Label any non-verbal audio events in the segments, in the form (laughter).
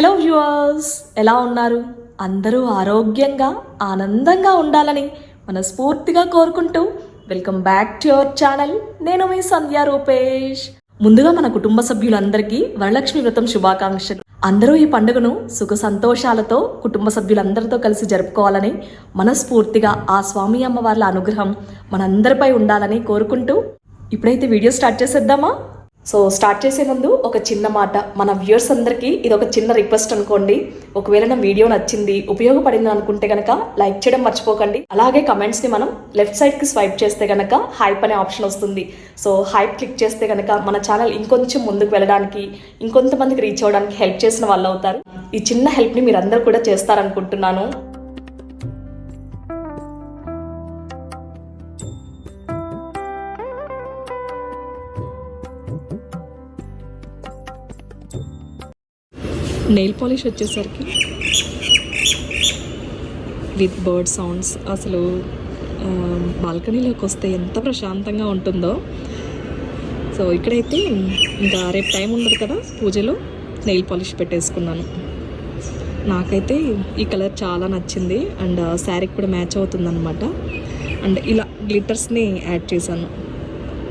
Hello viewers ఎలా ఉన్నారు? అందరూ ఆరోగ్యంగా ఆనందంగా ఉండాలని మనస్ఫూర్తిగా కోరుకుంటూ welcome back to your channel. నేను మీ సంధ్యా రూపేష్. ముందుగా మన కుటుంబ సభ్యులందరికీ వరలక్ష్మి వ్రతం శుభాకాంక్షలు. అందరూ ఈ పండుగను సుఖ సంతోషాలతో కుటుంబ సభ్యులందరితో కలిసి జరుపుకోవాలని మనస్ఫూర్తిగా ఆ స్వామి అమ్మవార్ల అనుగ్రహం మనందరిపై ఉండాలని కోరుకుంటూ ఇప్పుడైతే వీడియో స్టార్ట్ చేసేద్దామా? సో స్టార్ట్ చేసే ముందు ఒక చిన్న మాట. మన వ్యూయర్స్ అందరికీ ఇది ఒక చిన్న రిక్వెస్ట్ అనుకోండి. ఒకవేళ నా వీడియో నచ్చింది ఉపయోగపడింది అనుకుంటే కనుక లైక్ చేయడం మర్చిపోకండి. అలాగే కమెంట్స్ని మనం లెఫ్ట్ సైడ్కి స్వైప్ చేస్తే కనుక హైప్ అనే ఆప్షన్ వస్తుంది. సో హైప్ క్లిక్ చేస్తే కనుక మన ఛానల్ ఇంకొంచెం ముందుకు వెళ్ళడానికి ఇంకొంతమందికి రీచ్ అవ్వడానికి హెల్ప్ చేసిన వాళ్ళు అవుతారు. ఈ చిన్న హెల్ప్ని మీరందరూ కూడా చేస్తారనుకుంటున్నాను. నెయిల్ పాలిష్ వచ్చేసరికి విత్ బర్డ్ సౌండ్స్ అసలు బాల్కనీలోకి వస్తే ఎంత ప్రశాంతంగా ఉంటుందో. సో ఇక్కడైతే ఇంకా రేపు టైం ఉండదు కదా పూజలో నెయిల్ పాలిష్ పెట్టేసుకున్నాను. నాకైతే ఈ కలర్ చాలా నచ్చింది అండ్ శారీకి కూడా మ్యాచ్ అవుతుందన్నమాట. అండ్ ఇలా గ్లిటర్స్ని యాడ్ చేశాను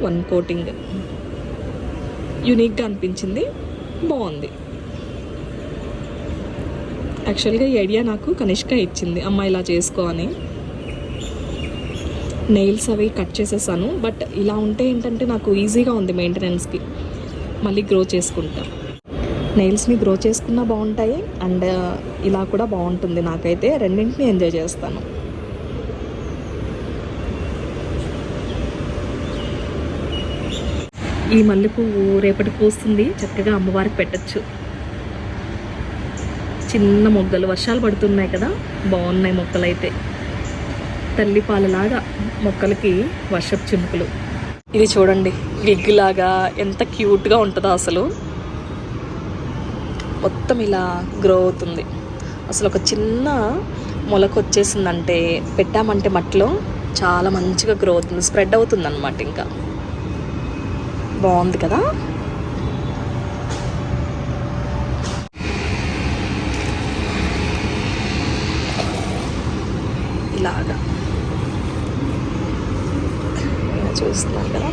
వన్ కోటింగ్ యూనిక్గా అనిపించింది బాగుంది. యాక్చువల్గా ఈ ఐడియా నాకు కనిష్క ఇచ్చింది. అమ్మ ఇలా చేసుకో అని. నెయిల్స్ అవి కట్ చేసేసాను. బట్ ఇలా ఉంటే ఏంటంటే నాకు ఈజీగా ఉంది మెయింటెనెన్స్కి మళ్ళీ గ్రో చేసుకుంటా. నెయిల్స్ని గ్రో చేసుకున్నా బాగుంటాయి. అండ్ uh, ఇలా కూడా బాగుంటుంది నాకైతే. రెండింటిని ఎంజాయ్ చేస్తాను. ఈ మల్లె పువ్వు రేపటి పూస్తుంది. చక్కగా అమ్మవారికి పెట్టచ్చు. చిన్న మొగ్గలు వర్షాలు పడుతున్నాయి కదా బాగున్నాయి మొక్కలు అయితే తల్లిపాలలాగా మొక్కలకి వర్షపు చినుకులు. ఇది చూడండి విగ్ లాగా ఎంత క్యూట్గా ఉంటుందో అసలు. మొత్తం ఇలా గ్రో అవుతుంది. అసలు ఒక చిన్న మొలక వచ్చేసిందంటే పెట్టామంటే మట్టిలో చాలా మంచిగా గ్రో అవుతుంది స్ప్రెడ్ అవుతుంది అనమాట ఇంకా. బాగుంది కదా ఇలాగా ఇలా చూస్తున్నారు కదా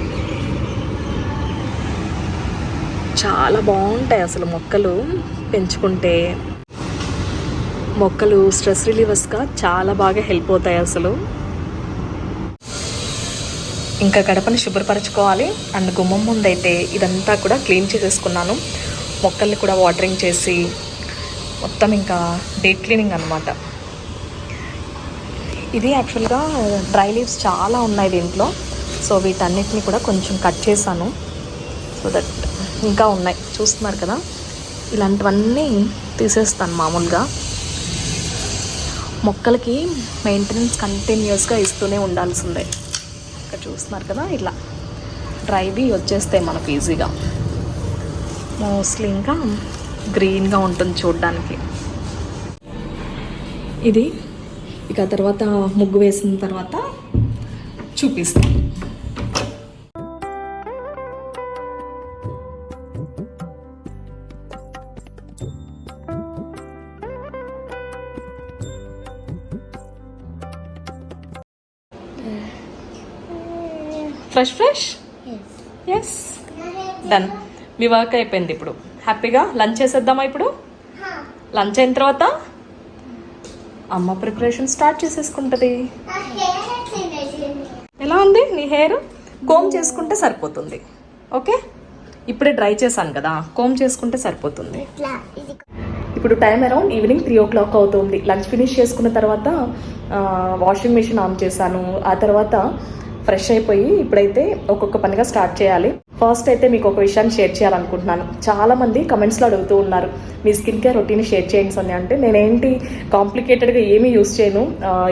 చాలా బాగుంటాయి అసలు మొక్కలు పెంచుకుంటే. మొక్కలు స్ట్రెస్ రిలీవర్స్గా చాలా బాగా హెల్ప్ అవుతాయి అసలు. ఇంకా గడపని శుభ్రపరచుకోవాలి. అండ్ గుమ్మం ముందైతే ఇదంతా కూడా క్లీన్ చేసేసుకున్నాను. మొక్కల్ని కూడా వాటరింగ్ చేసి మొత్తం ఇంకా డే క్లీనింగ్ అనమాట ఇది యాక్చువల్గా డ్రై లీవ్స్ చాలా ఉన్నాయి దీంట్లో. సో వీటన్నిటిని కూడా కొంచెం కట్ చేశాను. సో దట్ ఇంకా ఉన్నాయి. చూస్తున్నారు కదా? ఇలాంటివన్నీ తీసేస్తాను మామూలుగా. మొక్కలకి మెయింటెనెన్స్ కంటిన్యూస్గా ఇస్తూనే ఉండాల్సిందే. ఇక్కడ చూస్తున్నారు కదా? ఇలా. డ్రైవి వచ్చేస్తాయి మనకు ఈజీగా. మోస్ట్లీ ఇంకా గ్రీన్గా ఉంటుంది చూడడానికి. ఇది ఇక తర్వాత ముగ్గు వేసిన తర్వాత చూపిస్తాను. ఫ్రెష్ ఫ్రెష్ ఎస్ డన్ మీ వర్క్ అయిపోయింది ఇప్పుడు. హ్యాపీగా లంచ్ చేసేద్దామా ఇప్పుడు? లంచ్ అయిన తర్వాత? అమ్మ ప్రిపరేషన్ స్టార్ట్ చేసేసుకుంటుంది. ఎలా ఉంది? నీ హెయిర్ కోమ్ చేసుకుంటే సరిపోతుంది. ఓకే? ఇప్పుడే డ్రై చేశాను కదా. కోమ్ చేసుకుంటే సరిపోతుంది. ఇప్పుడు time around evening three o'clock అవుతుంది. లంచ్ ఫినిష్ చేసుకున్న తర్వాత వాషింగ్ మిషన్ ఆన్ చేశాను. ఆ తర్వాత ఫ్రెష్ అయిపోయి ఇప్పుడైతే ఒక్కొక్క పనిగా స్టార్ట్ చేయాలి. ఫస్ట్ అయితే మీకు ఒక విషయాన్ని షేర్ చేయాలనుకుంటున్నాను. చాలా మంది కమెంట్స్లో అడుగుతూ ఉన్నారు మీ స్కిన్ కేర్ రొటీన్ షేర్ చేయండి సొన్ని అంటే నేనేంటి కాంప్లికేటెడ్గా ఏమీ యూస్ చేయను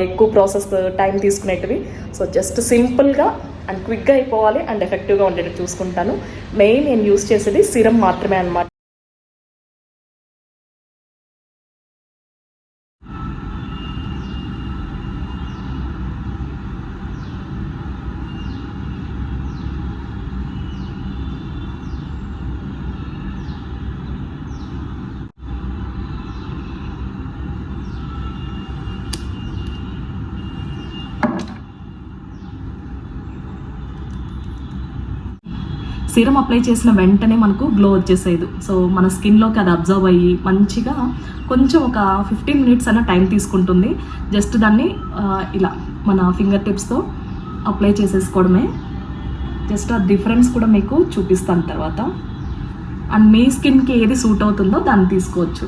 ఎక్కువ ప్రాసెస్ టైం తీసుకునేటివి. సో జస్ట్ సింపుల్గా అండ్ క్విక్గా అయిపోవాలి అండ్ ఎఫెక్టివ్గా ఉండేటట్టు చూసుకుంటాను. మెయిన్ నేను యూస్ చేసేది సిరం మాత్రమే అన్నమాట. సీరం అప్లై చేసిన వెంటనే మనకు గ్లో వచ్చేసేది. సో మన స్కిన్లోకి అది అబ్జర్వ్ అయ్యి మంచిగా కొంచెం ఒక ఫిఫ్టీన్ మినిట్స్ అన్న టైం తీసుకుంటుంది. జస్ట్ దాన్ని ఇలా మన ఫింగర్ టిప్స్తో అప్లై చేసేసుకోవడమే. జస్ట్ ఆ డిఫరెన్స్ కూడా మీకు చూపిస్తాను తర్వాత. అండ్ మీ స్కిన్కి ఏది సూట్ అవుతుందో దాన్ని తీసుకోవచ్చు.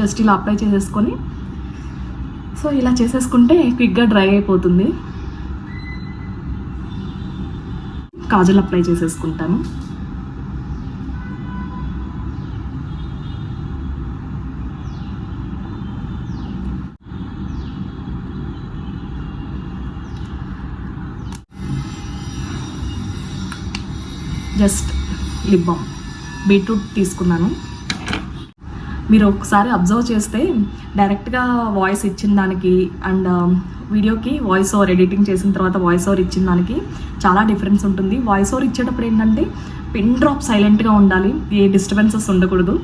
జస్ట్ ఇలా అప్లై చేసేసుకొని సో ఇలా చేసేసుకుంటే క్విక్గా డ్రై అయిపోతుంది. కాజల్ అప్లై చేసేసుకుంటాను. జస్ట్ లిప్ బామ్ బీట్రూట్ తీసుకున్నాను. మీరు ఒకసారి అబ్జర్వ్ చేస్తే డైరెక్ట్గా వాయిస్ ఇచ్చిన దానికి అండ్ వీడియోకి వాయిస్ ఓవర్ ఎడిటింగ్ చేసిన తర్వాత వాయిస్ ఓవర్ ఇచ్చిన దానికి చాలా డిఫరెన్స్ ఉంటుంది. వాయిస్ ఓవర్ ఇచ్చేటప్పుడు ఏంటంటే పిన్ డ్రాప్ సైలెంట్గా ఉండాలి. ఏ డిస్టర్బెన్సెస్ ఉండకూడదు.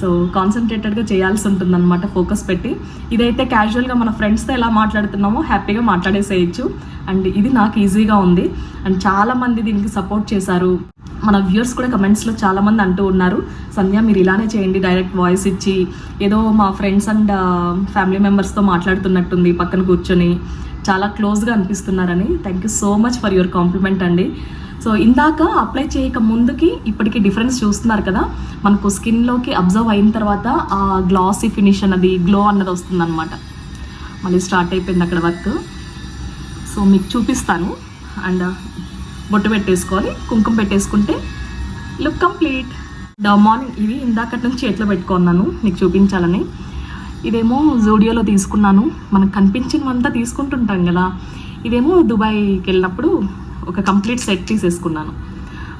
సో కాన్సన్ట్రేటెడ్గా చేయాల్సి ఉంటుంది అనమాట ఫోకస్ పెట్టి. ఇదైతే క్యాజువల్గా మన ఫ్రెండ్స్తో ఎలా మాట్లాడుతున్నామో హ్యాపీగా మాట్లాడేసేయచ్చు. అండ్ ఇది నాకు ఈజీగా ఉంది. అండ్ చాలామంది దీనికి సపోర్ట్ చేశారు. మన వ్యూర్స్ కూడా కమెంట్స్లో చాలామంది అంటూ ఉన్నారు. సంధ్య మీరు ఇలానే చేయండి డైరెక్ట్ వాయిస్ ఇచ్చి ఏదో మా ఫ్రెండ్స్ అండ్ ఫ్యామిలీ మెంబర్స్తో మాట్లాడుతున్నట్టుంది పక్కన కూర్చొని. చాలా క్లోజ్గా అనిపిస్తున్నారని. Thank you so much for your compliment అండి. సో ఇందాక అప్లై చేయక ముందుకి ఇప్పటికి డిఫరెన్స్ చూస్తున్నారు కదా. మనకు స్కిన్లోకి అబ్జర్వ్ అయిన తర్వాత ఆ గ్లాసీ ఫినిష్ అన్నది గ్లో అన్నది వస్తుందన్నమాట. మళ్ళీ స్టార్ట్ అయిపోయింది అక్కడ వర్క్ సో మీకు చూపిస్తాను. అండ్ బొట్టు పెట్టేసుకోవాలి కుంకుమ పెట్టేసుకుంటే లుక్ కంప్లీట్. ద మార్నింగ్ ఇవి ఇందాకటి నుంచి చేతిలో పెట్టుకున్నాను మీకు చూపించాలని. ఇదేమో జూడియోలో తీసుకున్నాను మనకు కనిపించినవంతా తీసుకుంటుంటాం కదా. ఇదేమో దుబాయ్కి వెళ్ళినప్పుడు ఒక కంప్లీట్ సెట్ తీసేసుకున్నాను.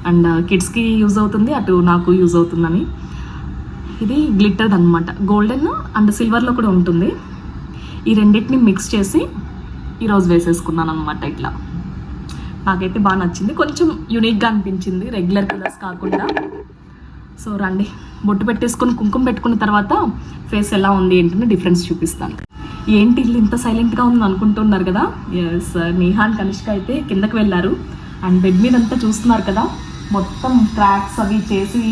అండ్ uh, కిడ్స్కి యూజ్ అవుతుంది అటు నాకు యూజ్ అవుతుందని. ఇది గ్లిట్టర్ అనమాట గోల్డెన్ అండ్ సిల్వర్లో కూడా ఉంటుంది. ఈ రెండింటిని మిక్స్ చేసి ఈరోజు వేసేసుకున్నాను అనమాట ఇట్లా. నాకైతే బాగా నచ్చింది. కొంచెం యూనిక్గా అనిపించింది రెగ్యులర్ కలర్స్ కాకుండా. సో రండి. బొట్టు పెట్టేసుకొని కుంకుమ పెట్టుకున్న తర్వాత ఫేస్ ఎలా ఉంది ఏంటని డిఫరెన్స్ చూపిస్తాను. ఏంటి ఇల్లు ఇంత సైలెంట్గా ఉంది అనుకుంటున్నారు కదా? ఎస్ నిహాన్ కనిష్క అయితే కిందకి వెళ్ళారు. అండ్ బెడ్ మీద అంతా చూస్తున్నారు కదా? మొత్తం ట్రాక్స్ అవి చేసి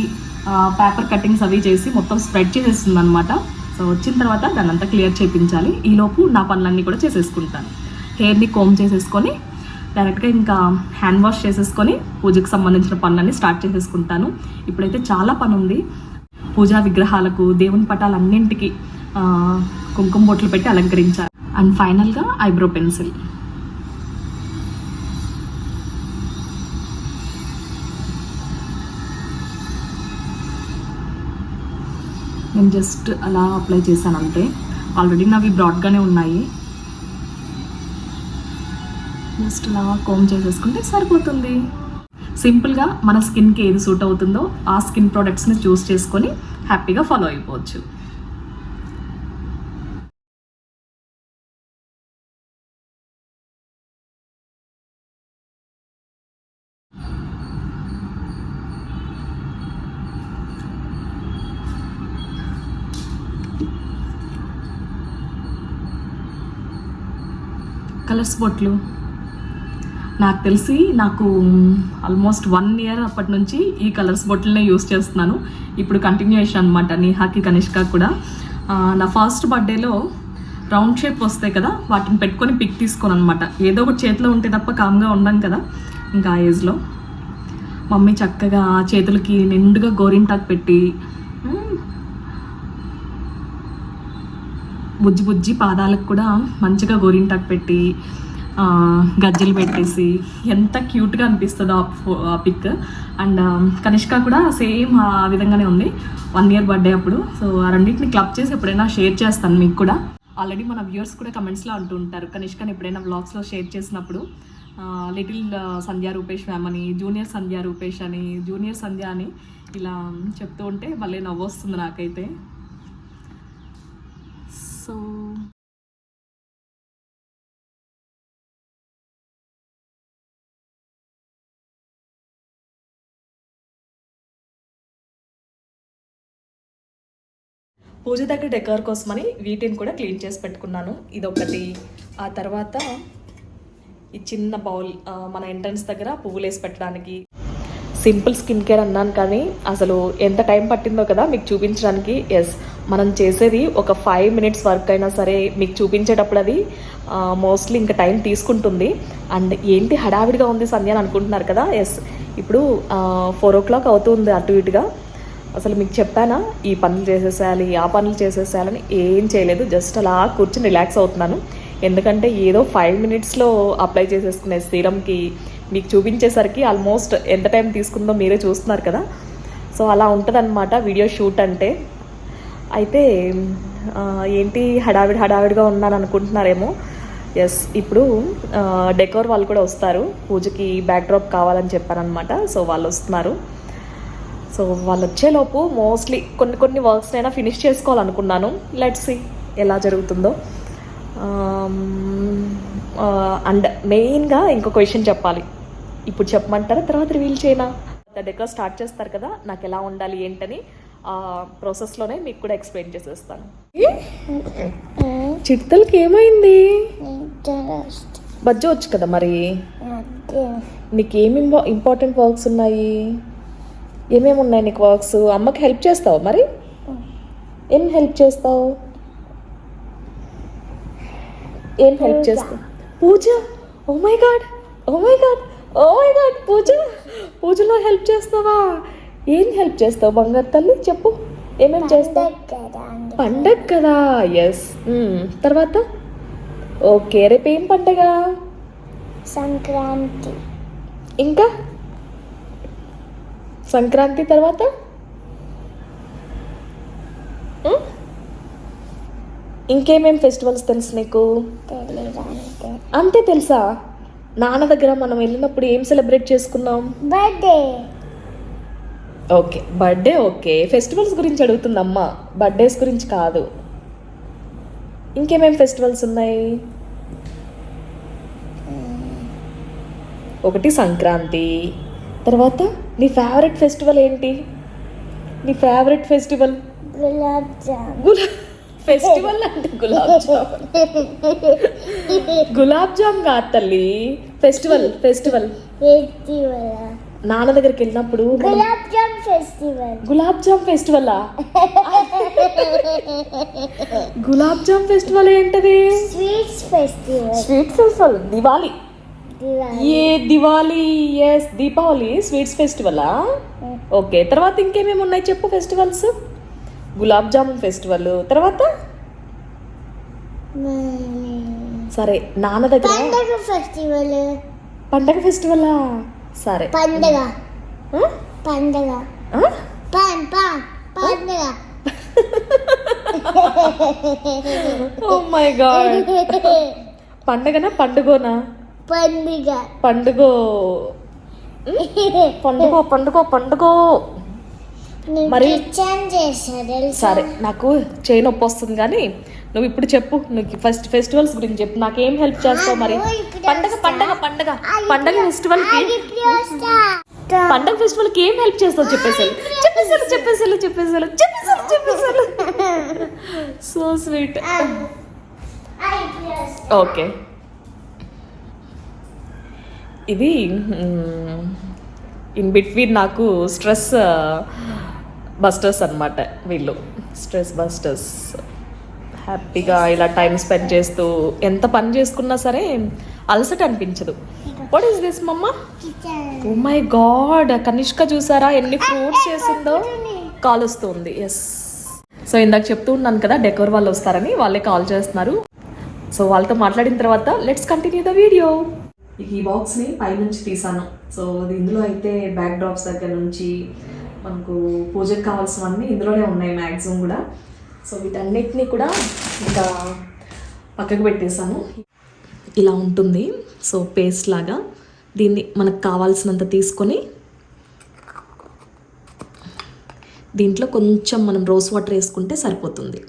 పేపర్ కటింగ్స్ అవి చేసి మొత్తం స్ప్రెడ్ చేసేస్తుంది అనమాట సో వచ్చిన తర్వాత దాన్నంతా క్లియర్ చేయించాలి ఈలోపు నా పనులన్నీ కూడా చేసేసుకుంటాను. హెయిర్ని కోమ్ చేసేసుకొని డైరెక్ట్గా ఇంకా హ్యాండ్ వాష్ చేసేసుకొని పూజకు సంబంధించిన పనులన్నీ స్టార్ట్ చేసేసుకుంటాను. ఇప్పుడైతే చాలా పని ఉంది పూజా విగ్రహాలకు దేవుని పటాలన్నింటికి కుంకుమ బొట్లు పెట్టి అలంకరించారు. అండ్ ఫైనల్గా ఐబ్రో పెన్సిల్. నేను జస్ట్ అలా అప్లై చేశాను అంతే ఆల్రెడీ నావి బ్రాడ్గానే ఉన్నాయి. జస్ట్ అలా కోమ్ చేసేసుకుంటే సరిపోతుంది. సింపుల్గా మన స్కిన్కి ఏది సూట్ అవుతుందో ఆ స్కిన్ ప్రోడక్ట్స్ని చూస్ చేసుకొని హ్యాపీగా ఫాలో అయిపోవచ్చు. కలర్స్ బొట్లు నాకు తెలిసి నాకు ఆల్మోస్ట్ వన్ ఇయర్ అప్పటి నుంచి ఈ కలర్స్ బొట్లనే యూస్ చేస్తున్నాను. ఇప్పుడు కంటిన్యూషన్ అనమాట నిహాకి కనిష్క కూడా. నా ఫస్ట్ బర్త్డేలో రౌండ్ షేప్ వస్తాయి కదా వాటిని పెట్టుకొని పిక్ తీసుకోను అనమాట ఏదో ఒకటి చేతిలో ఉంటే తప్ప కామ్గా ఉండం కదా ఇంకా ఆ ఏజ్లో మమ్మీ చక్కగా చేతులకి నిండుగా గోరింటాకు పెట్టి బుజ్జి బుజ్జి పాదాలకు కూడా మంచిగా గోరింటాకు పెట్టి గజ్జలు పెట్టేసి ఎంత క్యూట్గా అనిపిస్తుందో ఆ ఫో ఆ పిక్. అండ్ కనిష్క కూడా సేమ్ ఆ విధంగానే ఉంది. వన్ ఇయర్ బర్త్డే అప్పుడు. సో ఆ రెండింటిని క్లబ్ చేసి ఎప్పుడైనా షేర్ చేస్తాను మీకు కూడా. ఆల్రెడీ మన వ్యూవర్స్ కూడా కమెంట్స్లో అంటూ ఉంటారు. కనిష్కని ఎప్పుడైనా వ్లాగ్స్లో షేర్ చేసినప్పుడు లిటిల్ సంధ్యా రూపేష్ మ్యామ్ అని జూనియర్ సంధ్యా రూపేష్ అని జూనియర్ సంధ్య అని ఇలా చెప్తూ ఉంటే భలే నవ్వు వస్తుంది నాకైతే. సో పూజ దగ్గర డెకర్ కోసమని వీటిని కూడా క్లీన్ చేసి పెట్టుకున్నాను. ఇదొకటి. ఆ తర్వాత ఈ చిన్న బౌల్ మన ఎంట్రన్స్ దగ్గర పువ్వులు వేసి పెట్టడానికి. సింపుల్ స్కిన్ కేర్ అన్నాను కానీ అసలు ఎంత టైం పట్టిందో కదా మీకు చూపించడానికి. ఎస్ మనం చేసేది ఒక ఫైవ్ మినిట్స్ వర్క్ అయినా సరే మీకు చూపించేటప్పుడు అది మోస్ట్లీ ఇంకా టైం తీసుకుంటుంది. అండ్ ఏంటి హడావిడిగా ఉంది సంధ్య అని అనుకుంటున్నారు కదా. ఎస్ ఇప్పుడు ఫోర్ ఓ క్లాక్ అవుతుంది అటు ఇటుగా. అసలు మీకు చెప్పానా? ఈ పనులు చేసేసేయాలి ఆ పనులు చేసేసేయాలని ఏం చేయలేదు. జస్ట్ అలా కూర్చొని రిలాక్స్ అవుతున్నాను. ఎందుకంటే ఏదో ఫైవ్ మినిట్స్లో అప్లై చేసేసుకునే సీరమ్కి మీకు చూపించేసరికి ఆల్మోస్ట్ ఎంత టైం తీసుకుందో మీరే చూస్తున్నారు కదా. సో అలా ఉంటుందన్నమాట వీడియో షూట్ అంటే. అయితే ఏంటి? హడావిడి హడావిడిగా ఉన్నాను అనుకుంటున్నారేమో. ఎస్ ఇప్పుడు డెకోర్ వాళ్ళు కూడా వస్తారు. పూజకి బ్యాక్డ్రాప్ కావాలని చెప్పారనమాట సో వాళ్ళు వస్తున్నారు. సో వాళ్ళు వచ్చేలోపు మోస్ట్లీ కొన్ని కొన్ని వర్క్స్ అయినా ఫినిష్ చేసుకోవాలనుకున్నాను. లెట్స్ సి ఎలా జరుగుతుందో. అండ్ మెయిన్గా ఇంకొక విషయం చెప్పాలి. ఇప్పుడు చెప్పమంటారా? తర్వాత రివీల్ చేయనా? డెకర్ స్టార్ట్ చేస్తారు కదా నాకు ఎలా ఉండాలి ఏంటని ఆ ప్రాసెస్లోనే మీకు కూడా ఎక్స్ప్లెయిన్ చేసేస్తాను. చిట్టలకి ఏమైంది? బజ్జో వచ్చు కదా మరి? నీకు ఏమి ఇంపార్టెంట్ వర్క్స్ ఉన్నాయి? ఏమేమి ఉన్నాయి నీకు వర్క్స్? అమ్మకి హెల్ప్ చేస్తావు మరి? ఏం హెల్ప్ చేస్తావు? ఏం హెల్ప్. చేస్తావు? పూజ? ఓ my God oh my God oh my God పూజ? పూజలో హెల్ప్ చేస్తావా? ఏం హెల్ప్ చేస్తావు? బంగారు తల్లి చెప్పు. ఏమేం చేస్తావు? పండగ కదా. ఎస్ తర్వాత? ఓకే రేపు ఏం పండగ? సంక్రాంతి. ఇంకా? సంక్రాంతి తర్వాత? ఇంకేమేం ఫెస్టివల్స్ తెలుసు నీకు? అంతే తెలుసా? నాన్న దగ్గర మనం వెళ్ళినప్పుడు ఏం సెలబ్రేట్ చేసుకున్నాం? Birthday. Okay birthday okay. Festivals గురించి అడుగుతుందమ్మా. బర్త్డేస్ గురించి కాదు. ఇంకేమేం ఫెస్టివల్స్ ఉన్నాయి? ఒకటి సంక్రాంతి. తర్వాత? నీ ఫేవరెట్ ఫెస్టివల్ ఏంటి? నీ favourite festival gulab jam festival అంటే గులాబ్ జామ్ గులాబ్ జామ్ కాదు తల్లి. ఫెస్టివల్ ఫెస్టివల్ ఫెస్టివల్ నాన్న దగ్గరికి వెళ్ళినప్పుడు గులాబ్ జామ్ ఫెస్టివల్ గులాబ్ జామ్ ఫెస్టివలా గులాబ్ జామ్ ఫెస్టివల్ ఏంటది? Sweets festival sweet festival Diwali. ఏ దివాలి ఎస్ దీపావళి స్వీట్స్ ఫెస్టివలా ఓకే తర్వాత ఇంకేమేమి ఉన్నాయి చెప్పు ఫెస్టివల్స్? గులాబ్ జామున్ ఫెస్టివల్ తర్వాత? సరే నాన్న దగ్గర పండగ ఫెస్టివల్. పండగ ఫెస్టివలా? సరే. పండగ? పండగ? పాన్ పాన్ పండగ. ఓ మై గాడ్ పండగనా పండుగనా? పండుగ. పండుగ. (laughs) పండుగ పండుగ పండుగ. మరి- సరే నాకు చేయి నొప్పి వస్తుంది కానీ నువ్వు ఇప్పుడు చెప్పు. నువ్వు ఫస్ట్ ఫెస్టివల్స్ గురించి చెప్పు. నాకేం హెల్ప్ చేస్తావు మరి? పండగ. పండగ పండగ. పండగ ఫెస్టివల్. పండగ ఫెస్టివల్కి ఏం హెల్ప్ చేస్తావు? చెప్పేసారు చెప్పేసారు చెప్పేసారు చెప్పేసారు చెప్పేసారు చెప్పేసారు (laughs) సో స్వీట్. ఓకే ఇది ఇన్ బిట్వీన్ నాకు స్ట్రెస్ బస్టర్స్ అన్నమాట వీళ్ళు. స్ట్రెస్ బస్టర్స్ హ్యాపీగా ఇలా టైం స్పెండ్ చేస్తూ ఎంత పని చేసుకున్నా సరే అలసట అనిపించదు. వాట్ ఈస్ దిస్ మమ్మ? ఓ మై గాడ్ కనిష్క చూసారా ఎన్ని ఫ్రూట్స్ చేసిందో? కాల్ వస్తుంది ఎస్ సో ఇందాక చెప్తూ ఉన్నాను కదా డెకోర్ వాళ్ళు వస్తారని వాళ్ళే కాల్ చేస్తున్నారు. సో వాళ్ళతో మాట్లాడిన తర్వాత లెట్స్ కంటిన్యూ ద వీడియో ఈ బాక్స్ని పైనుంచి తీసాను సో అది ఇందులో అయితే బ్యాక్ డ్రాప్స్ దగ్గర నుంచి మనకు పూజకు కావాల్సినవన్నీ ఇందులోనే ఉన్నాయి మ్యాక్సిమం కూడా. సో వీటన్నిటిని కూడా ఇంకా పక్కకు పెట్టేశాను. ఇలా ఉంటుంది. సో పేస్ట్ లాగా దీన్ని మనకు కావాల్సినంత తీసుకొని దీంట్లో కొంచెం మనం రోజ్ వాటర్ వేసుకుంటే సరిపోతుంది.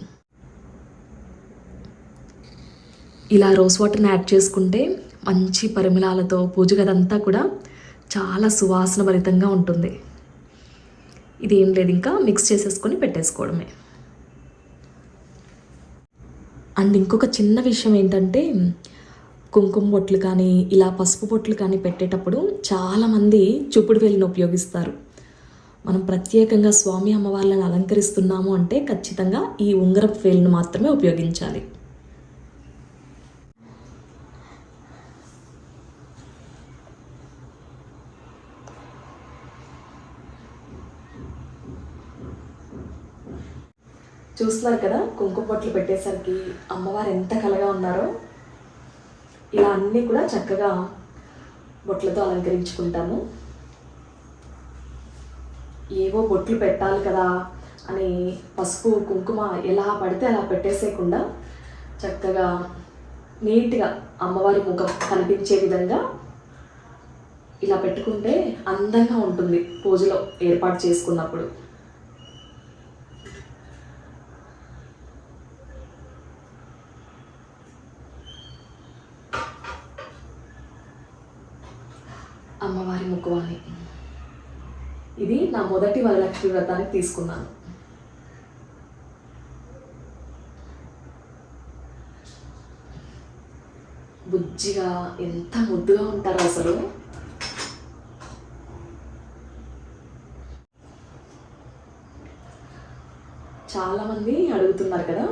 ఇలా రోజ్ వాటర్ని యాడ్ చేసుకుంటే మంచి పరిమళాలతో పూజ గదంతా కూడా చాలా సువాసన భరితంగా ఉంటుంది. ఇది ఏం లేదు ఇంకా మిక్స్ చేసేసుకొని పెట్టేసుకోవడమే. అండ్ ఇంకొక చిన్న విషయం ఏంటంటే కుంకుమ బొట్లు కానీ ఇలా పసుపు బొట్లు కానీ పెట్టేటప్పుడు చాలామంది చూపుడు వేలిని ఉపయోగిస్తారు. మనం ప్రత్యేకంగా స్వామి అమ్మవార్లను అలంకరిస్తున్నాము అంటే ఖచ్చితంగా ఈ ఉంగరపు వేలును మాత్రమే ఉపయోగించాలి. చూస్తున్నారు కదా కుంకుమ బొట్లు పెట్టేసరికి అమ్మవారు ఎంత కలగా ఉన్నారో ఇలా అన్నీ కూడా చక్కగా బొట్లతో అలంకరించుకుంటాము. ఏవో బొట్లు పెట్టాలి కదా అని పసుపు కుంకుమ ఎలా పడితే అలా పెట్టేసేయకుండా చక్కగా నీట్గా అమ్మవారి ముఖం కనిపించే విధంగా ఇలా పెట్టుకుంటే అందంగా ఉంటుంది పూజలో ఏర్పాటు చేసుకున్నప్పుడు. అమ్మవారి ముఖవాణి ఇది నా మొదటి వరలక్ష్మి వ్రతానికి తీసుకున్నాను. బుజ్జిగా ఎంత ముద్దుగా ఉంటారు అసలు. చాలామంది అడుగుతున్నారు కదా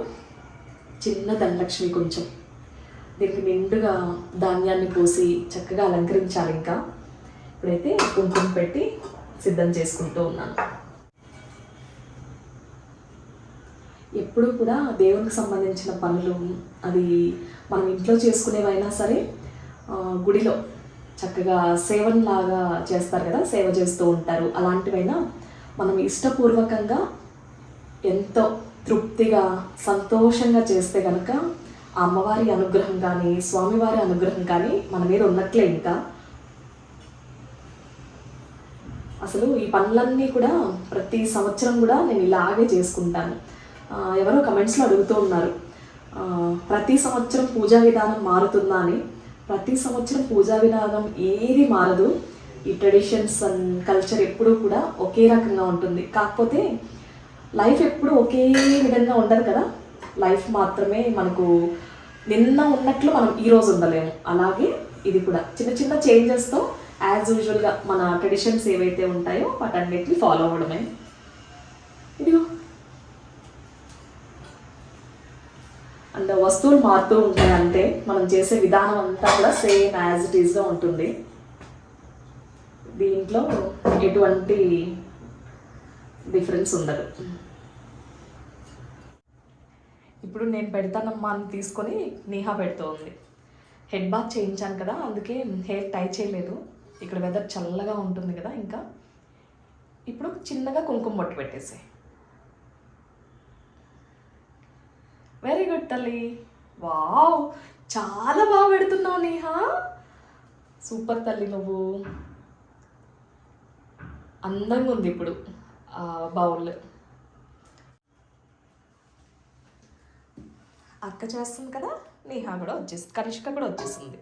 చిన్న ధనలక్ష్మి కొంచెం. దీనికి నిండుగా ధాన్యాన్ని పోసి చక్కగా అలంకరించాలి ఇంకా. ఇప్పుడైతే కుంకుమ పెట్టి సిద్ధం చేసుకుంటూ ఉన్నాను. ఎప్పుడూ కూడా దేవునికి సంబంధించిన పనులు అది మనం ఇంట్లో చేసుకునేవైనా సరే గుడిలో చక్కగా సేవన్లాగా చేస్తారు కదా సేవ చేస్తూ ఉంటారు. అలాంటివైనా మనం ఇష్టపూర్వకంగా ఎంతో తృప్తిగా సంతోషంగా చేస్తే కనుక అమ్మవారి అనుగ్రహం కానీ స్వామివారి అనుగ్రహం కానీ మన మీద ఉన్నట్లే ఇంకా. అసలు ఈ పనులన్నీ కూడా ప్రతి సంవత్సరం కూడా నేను ఇలాగే చేసుకుంటాను. ఎవరో కమెంట్స్లో అడుగుతూ ఉన్నారు. ప్రతి సంవత్సరం పూజా విధానం మారుతుందా అని. ప్రతి సంవత్సరం పూజా విధానం ఏది మారదు. ఈ ట్రెడిషన్స్ అండ్ కల్చర్ ఎప్పుడూ కూడా ఒకే రకంగా ఉంటుంది. కాకపోతే లైఫ్ ఎప్పుడూ ఒకే విధంగా ఉండదు కదా. లైఫ్ మాత్రమే మనకు నిన్న ఉన్నట్లు మనం ఈరోజు ఉండలేము. అలాగే ఇది కూడా చిన్న చిన్న చేంజెస్తో యాజ్ యూజువల్గా మన ట్రెడిషన్స్ ఏవైతే ఉంటాయో వాటన్నిటిని ఫాలో అవ్వడమే. ఇదిగో. అండ్ వస్తువులు మారుతూ ఉంటాయి అంతే మనం చేసే విధానం అంతా కూడా సేమ్ యాజ్ ఇట్ ఈస్గా ఉంటుంది. దీంట్లో ఎటువంటి డిఫరెన్స్ ఉండదు. ఇప్పుడు నేను పెడతానమ్మా అని తీసుకొని నీహా పెడుతోంది. హెడ్ బాత్ చేయించాను కదా అందుకే హెయిర్ టై చేయలేదు. ఇక్కడ వెదర్ చల్లగా ఉంటుంది కదా ఇంకా. ఇప్పుడు చిన్నగా కుంకుమ బొట్టు పెట్టేసే వెరీ గుడ్ తల్లి. వావ్ చాలా బాగా పెడుతున్నావు నేహా. సూపర్ తల్లి నువ్వు. అందంగా ఉంది ఇప్పుడు బౌల్. అక్క చేస్తుంది కదా నేహా కూడా వచ్చేసింది కనిష్క కూడా వచ్చేసింది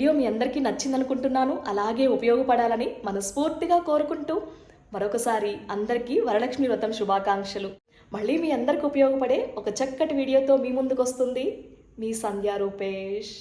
వీడియో మీ అందరికీ నచ్చిందనుకుంటున్నాను. అలాగే ఉపయోగపడాలని మనస్ఫూర్తిగా కోరుకుంటూ మరొకసారి అందరికీ వరలక్ష్మి వ్రతం శుభాకాంక్షలు. మళ్ళీ మీ అందరికి ఉపయోగపడే ఒక చక్కటి వీడియోతో మీ ముందుకు వస్తుంది మీ సంధ్యా రూపేష్.